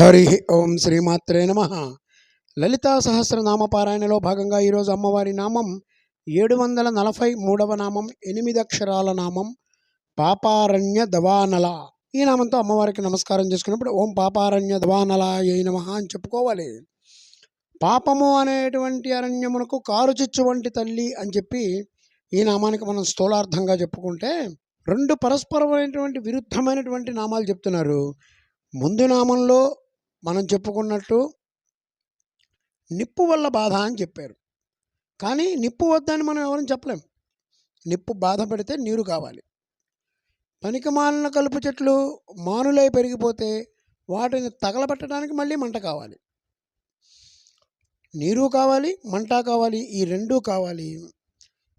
హరి ఓం శ్రీమాత్రే నమ. లలితా సహస్రనామ పారాయణలో భాగంగా ఈరోజు అమ్మవారి నామం ఏడు వందల నలభై మూడవ నామం ఎనిమిది అక్షరాల నామం పాపారణ్య దవానల. ఈ నామంతో అమ్మవారికి నమస్కారం చేసుకున్నప్పుడు ఓం పాపారణ్య దవానల ఏ నమ అని చెప్పుకోవాలి. పాపము అనేటువంటి అరణ్యమునకు కారుచిచ్చు వంటి తల్లి అని చెప్పి ఈ నామానికి మనం స్థూలార్థంగా చెప్పుకుంటే రెండు పరస్పరమైనటువంటి విరుద్ధమైనటువంటి నామాలు చెప్తున్నారు. ముందు నామంలో మనం చెప్పుకున్నట్టు నిప్పు వల్ల బాధ అని చెప్పారు. కానీ నిప్పు వద్దని మనం ఎవరిని చెప్పలేం. నిప్పు బాధ పెడితే నీరు కావాలి. పనికి మాలిన కలుపు చెట్లు మానులై పెరిగిపోతే వాటిని తగలబెట్టడానికి మళ్ళీ మంట కావాలి. నీరు కావాలి మంట కావాలి ఈ రెండూ కావాలి.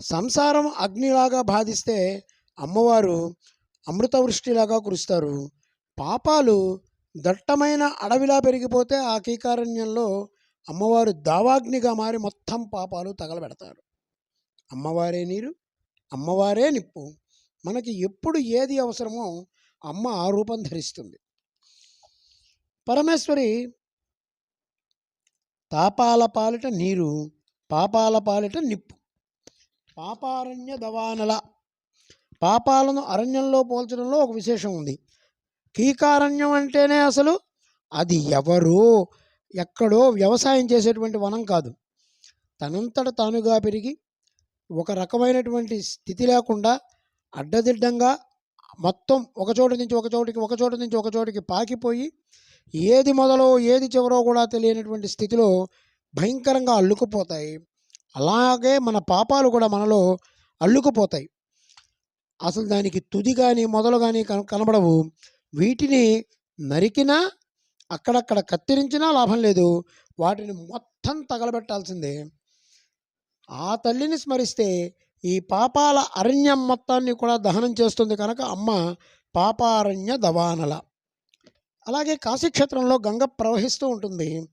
సంసారం అగ్నిలాగా బాధిస్తే అమ్మవారు అమృతవృష్టిలాగా కురుస్తారు. పాపాలు దట్టమైన అడవిలా పెరిగిపోతే ఆ కీకారణ్యంలో అమ్మవారు దావాగ్నిగా మారి మొత్తం పాపాలు తగలబెడతారు. అమ్మవారే నీరు అమ్మవారే నిప్పు. మనకి ఎప్పుడు ఏది అవసరమో అమ్మ ఆ రూపం ధరిస్తుంది. పరమేశ్వరి తాపాల పాలిట నీరు పాపాల పాలిట నిప్పు. పాపారణ్య దవానల. పాపాలను అరణ్యంలో పోల్చడంలో ఒక విశేషం ఉంది. కీకారణ్యం అంటేనే అసలు అది ఎవరు? ఎక్కడో వ్యవసాయం చేసేటువంటి వనం కాదు. తనంతట తానుగా పెరిగి ఒక రకమైనటువంటి స్థితి లేకుండా అడ్డదిడ్డంగా మొత్తం ఒక చోటు నుంచి ఒక చోటికి ఒక చోటు నుంచి ఒక చోటికి పాకిపోయి ఏది మొదలో ఏది చివరో కూడా తెలియనటువంటి స్థితిలో భయంకరంగా అల్లుకుపోతాయి. అలాగే మన పాపాలు కూడా మనలో అల్లుకుపోతాయి. అసలు దానికి తుది కానీ మొదలు కానీ కన కనబడవు. వీటిని నరికినా అక్కడక్కడ కత్తిరించినా లాభం లేదు. వాటిని మొత్తం తగలబెట్టాల్సిందే. ఆ తల్లిని స్మరిస్తే ఈ పాపాల అరణ్యం మొత్తాన్ని కూడా దహనం చేస్తుంది కనుక అమ్మ పాపారణ్య దవానల. అలాగే కాశీక్షేత్రంలో గంగ ప్రవహిస్తూ ఉంటుంది.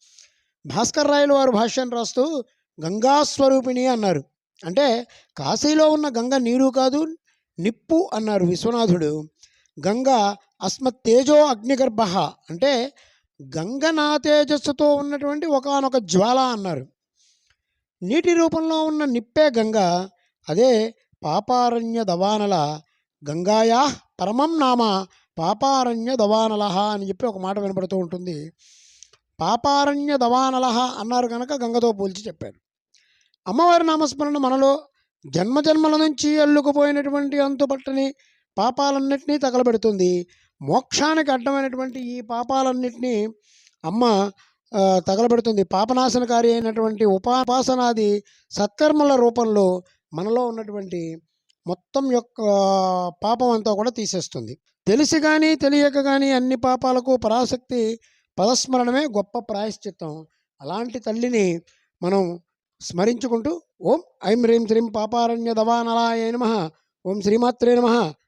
భాస్కర్ రాయలు వారు భాష్యం రాస్తూ గంగా స్వరూపిణి అన్నారు. అంటే కాశీలో ఉన్న గంగ నీరు కాదు నిప్పు అన్నారు విశ్వనాథుడు. గంగ అస్మత్ తేజో అగ్నిగర్భ అంటే గంగ నా తేజస్సుతో ఉన్నటువంటి ఒకనొక జ్వాల అన్నారు. నీటి రూపంలో ఉన్న నిప్పే గంగ అదే పాపారణ్య దవానల గంగాయా పరమం నామ పాపారణ్య దవానల అని చెప్పి ఒక మాట వినపడుతూ ఉంటుంది. పాపారణ్య దవానల అన్నారు కనుక గంగతో పోల్చి చెప్పారు. అమ్మవారి నామస్మరణ మనలో జన్మజన్మల నుంచి అల్లుకుపోయినటువంటి అంతుపట్టని పాపాలన్నింటినీ తగలబెడుతుంది. మోక్షానికి అడ్డమైనటువంటి ఈ పాపాలన్నింటినీ అమ్మ తగలబెడుతుంది. పాపనాశనకారి అయినటువంటి ఉపాసనాది సత్కర్మల రూపంలో మనలో ఉన్నటువంటి మొత్తం యొక్క పాపం అంతా కూడా తీసేస్తుంది. తెలిసి కానీ తెలియక కానీ అన్ని పాపాలకు పరాశక్తి పదస్మరణమే గొప్ప ప్రాయశ్చిత్తం. అలాంటి తల్లిని మనం స్మరించుకుంటూ ఓం ఐం హ్రీం శ్రీం పాపారణ్య దవానలాయ నమ. ఓం శ్రీమాత్రే నమ.